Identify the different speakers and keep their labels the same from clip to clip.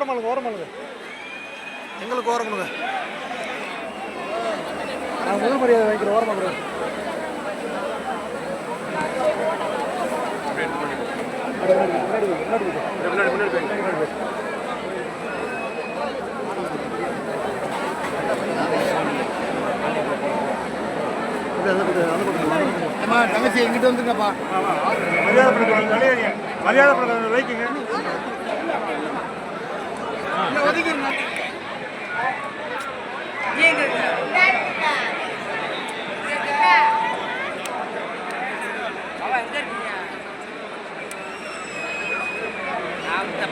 Speaker 1: ஓரமானுங்க ஓரமானுங்க ஓரமானுங்க
Speaker 2: எங்களுக்கு ஓரமுங்க
Speaker 1: நான் முதல் மரியாதை வாங்கிக்கிறேன் ஓரமானுங்க
Speaker 2: அம்மா தங்கச்சி எங்கிட்ட வந்துருங்கப்பா?
Speaker 1: மரியாதை படுத்துவாங்க மரியாதை படுத்துவாங்க வைக்கிங்க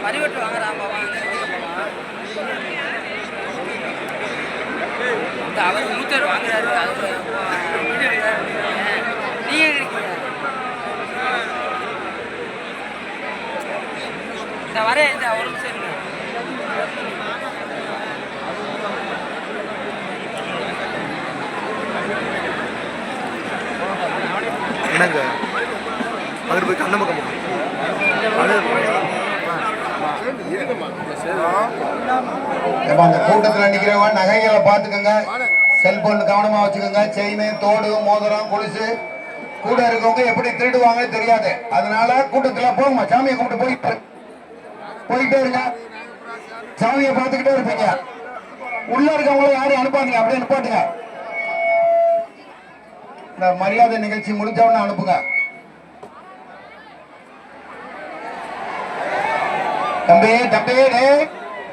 Speaker 3: பரிவட்டு வாங்குறான் பாவா இந்த அவர் மூத்தர் வாங்குறாரு நீங்க இருக்கீங்க இந்த வரேன் இந்த ஒரு
Speaker 2: என்னங்க அவர் போய் கண்ண பக்கம்
Speaker 4: ஏப்பா, அந்த கூட்டத்தில் நிற்கிறவன் நகைகளை பார்த்துக்கோங்க. செல்போன் கவனமா வச்சுக்கோங்க. செயின் தோடு மோதிரம் கொலுசு. கூட இருக்கவங்க எப்படி திருடுவாங்க தெரியாது. அதனால கூட்டத்தில் போங்கம்மா. சாமியை கும்பிட்டு போயிட்டு இரு. போயிட்டே இருங்க. சாமியை பார்த்துக்கிட்டே இருப்பீங்க. உள்ள இருக்கவங்கள யாரையும் அனுப்பாதீங்க. அப்படியே அனுப்பாட்டுங்க இந்த மரியாதை நிகழ்ச்சி முடிஞ்சவன அனுப்புங்க. தம்பி தம்பி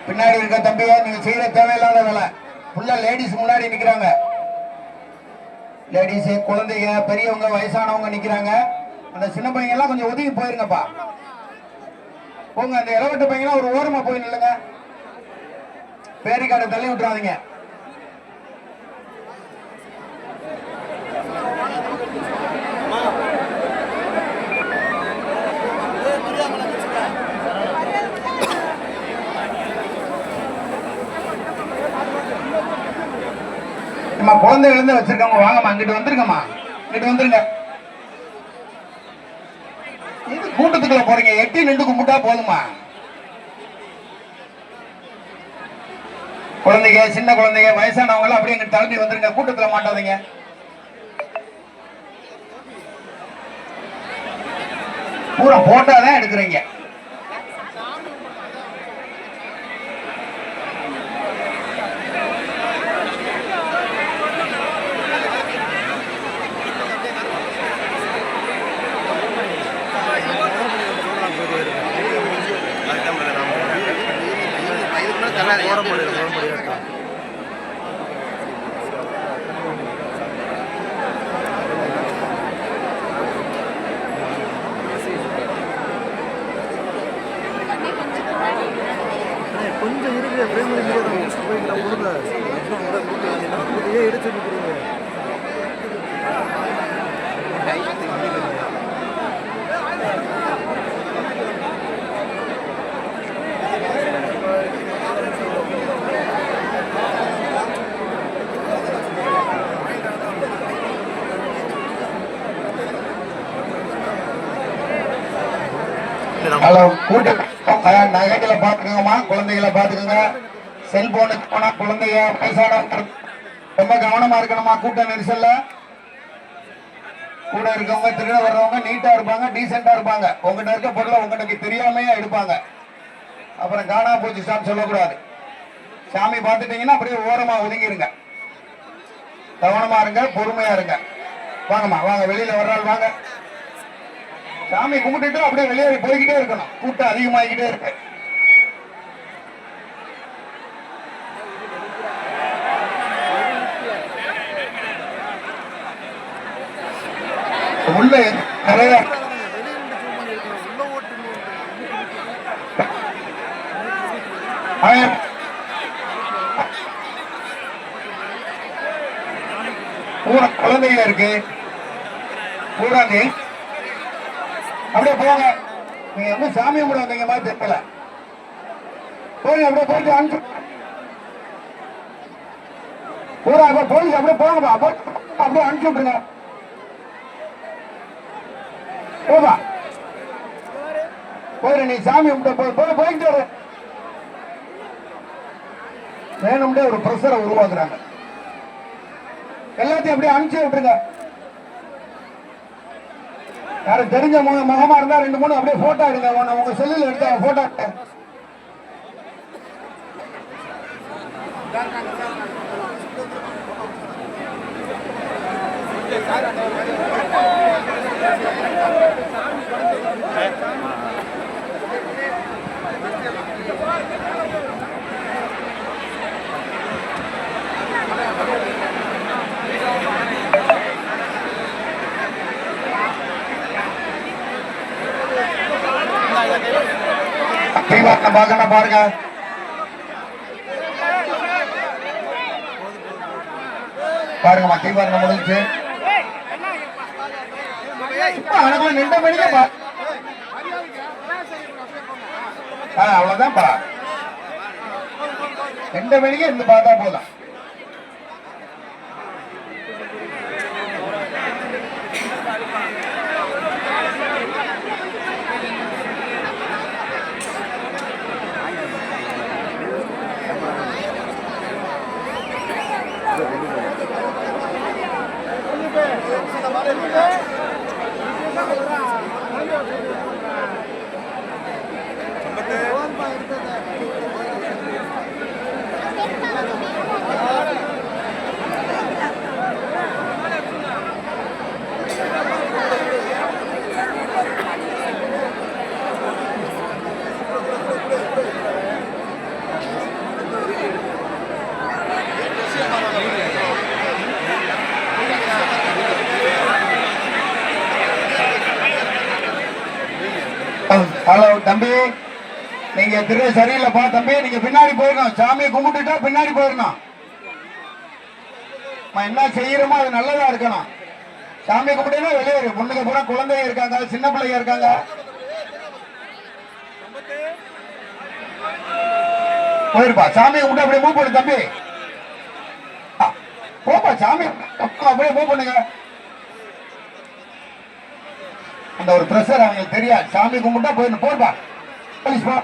Speaker 4: பின்னாடி இருக்க தம்பியா நீங்க செய்யற தேவையில்லாத வேலை. ஃபுல்லா லேடிஸ் முன்னாடி நிக்கிறாங்க. லேடிஸ் குழந்தைங்க பெரியவங்க வயசானவங்க நிக்கிறாங்க. அந்த சின்ன பையங்க எல்லாம் கொஞ்சம் ஒதுங்கி போயிருங்கப்பா. போங்க அந்த இளவட்ட பையன் ஒரு ஓரமா போய் நில்லுங்க. பேரிக்காடை தள்ளி விட்டுறாதீங்க. அம்மா குழந்தைகள் இருந்து வச்சிருக்கவங்க வாங்கம்மா இங்கிட்டு வந்துருங்கம்மா. இங்கிட்டு வந்துருங்க. இது கூட்டத்துக்குள்ள போறீங்க? எட்டி நின்று கும்பிட்டா போதுமா குழந்தைங்க சின்ன குழந்தைங்க வயசானவங்க எல்லாம் அப்படியே இங்கிட்டு தள்ளி வந்துருங்க. கூட்டத்துல மாட்டாதீங்க. பூரா போட்டாதான் எடுக்கிறீங்க.
Speaker 2: கொஞ்சம் இருக்கு பிரேம் போய்க்கலாம் கொடுங்க எடுத்து கொடுங்க
Speaker 4: நகைகளை பாத்துக்கோங்கம்மா குழந்தைகளை பாத்துக்கோங்க செல்போனுக்கு போனா குழந்தைய வயசானவங்க ரொம்ப கவனமா இருக்கணுமா கூட்ட நெரிசல்ல. கூட இருக்கவங்க திருட வர்றவங்க நீட்டா இருப்பாங்க டீசெண்டா இருப்பாங்க. உங்ககிட்ட இருக்க பொருளை உங்களுக்கு தெரியாமையே எடுப்பாங்க. அப்புறம் காணா போச்சு சாமி சொல்லக்கூடாது. சாமி பார்த்துட்டீங்கன்னா அப்படியே ஓரமா ஒதுங்கிருங்க. கவனமா இருங்க பொறுமையா இருங்க. வாங்கம்மா வாங்க வெளியில வர்றாள் வாங்க. சாமி கும்பிட்டுட்டு அப்படியே வெளியே போய்கிட்டே இருக்கணும். கூட்டம் அதிகமாகிக்கிட்டே இருக்கு. உள்ள நிறைய பூரா குழந்தைங்க இருக்கு. பூரா நீ அப்படியே போங்க. நீங்க என்ன சாமி கூட வந்தீங்க மாதிரி தெரியல. போங்க அப்படியே போயிட்டு அனுப்பி பூரா அப்படியே போலீஸ் அப்படியே போங்கப்பா அப்படியே அனுப்பிச்சு விட்டுருங்க. போப்பா போயிரு நீ சாமி கும்பிட்ட போய் போயிட்டு வரு. வேணும்னே ஒரு ப்ரெஷரை உருவாக்குறாங்க. எல்லாத்தையும் அப்படியே அனுப்பிச்சு விட்டுருங்க. யாரும் தெரிஞ்ச முகமா இருந்தா ரெண்டு மூணு அப்படியே போட்டோ எடுங்க. ஒன்னு உங்க செல்லில் எடுத்த போட்டோ தீவாரணம் பார்க்கணும் பாருங்க பாருங்கம்மா பாருங்க முடிஞ்சு. அனக்குள்ள நின்ற மணிக்கு பா. ரெண்டு மணிக்கு இருந்து பார்த்தா போதும். தம்பி நீங்க திரு சரியில்லைப்பா தம்பி. நீங்க பின்னாடி போயிடணும் சாமியை கும்பிட்டுட்டா பின்னாடி போயிடணும் நம்ம என்ன செய்யறோமோ அது நல்லதா இருக்கணும். சாமி கும்பிட்டுனா வெளியேறு பொண்ணுங்க பூரா குழந்தைங்க இருக்காங்க சின்ன பிள்ளைங்க இருக்காங்க. போயிருப்பா. சாமி கும்பிட்டு அப்படியே மூவ் பண்ணு தம்பி. போப்பா சாமி அப்படியே மூவ் பண்ணுங்க. அந்த ஒரு ப்ரெஷர் அவங்களுக்கு தெரியாது. சாமி கும்பிட்டா போயிடணும். போப்பா போலீஸ் போ.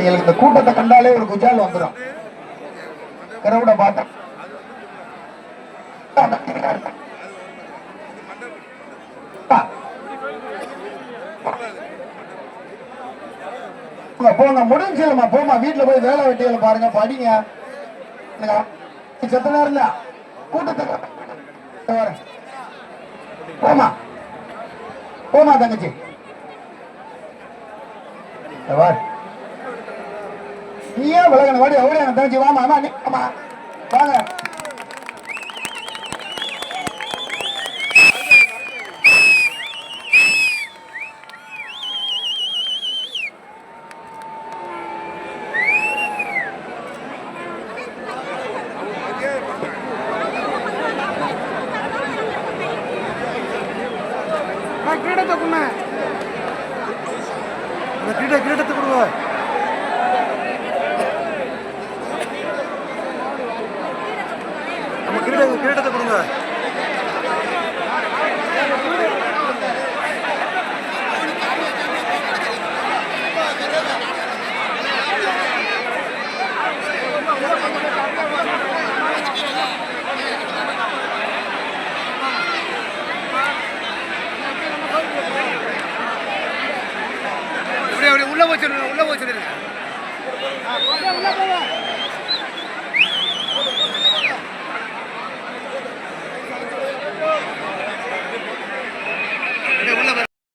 Speaker 4: எங்களுக்கு இந்த கூட்டத்தை கண்டாலே ஒரு குஜால் வந்துடும் கரவுட பார்த்தேன் போங்க, போங்க முடிஞ்சிடமா போமா வீட்டுல போய் வேலை வெட்டிகளை பாருங்க படிங்க. செத்த நேரம் தான் கூட்டத்துக்கு போமா. போமா தங்கச்சி. நீயே விலகின வாடி அவரே தங்கச்சி வாமா அம்மா நீ ஆமா வாங்க.
Speaker 2: அந்த கிரீட கிரீடத்தை கொடுங்க நம்ம கிரீட கிரீடத்தை கொடுங்க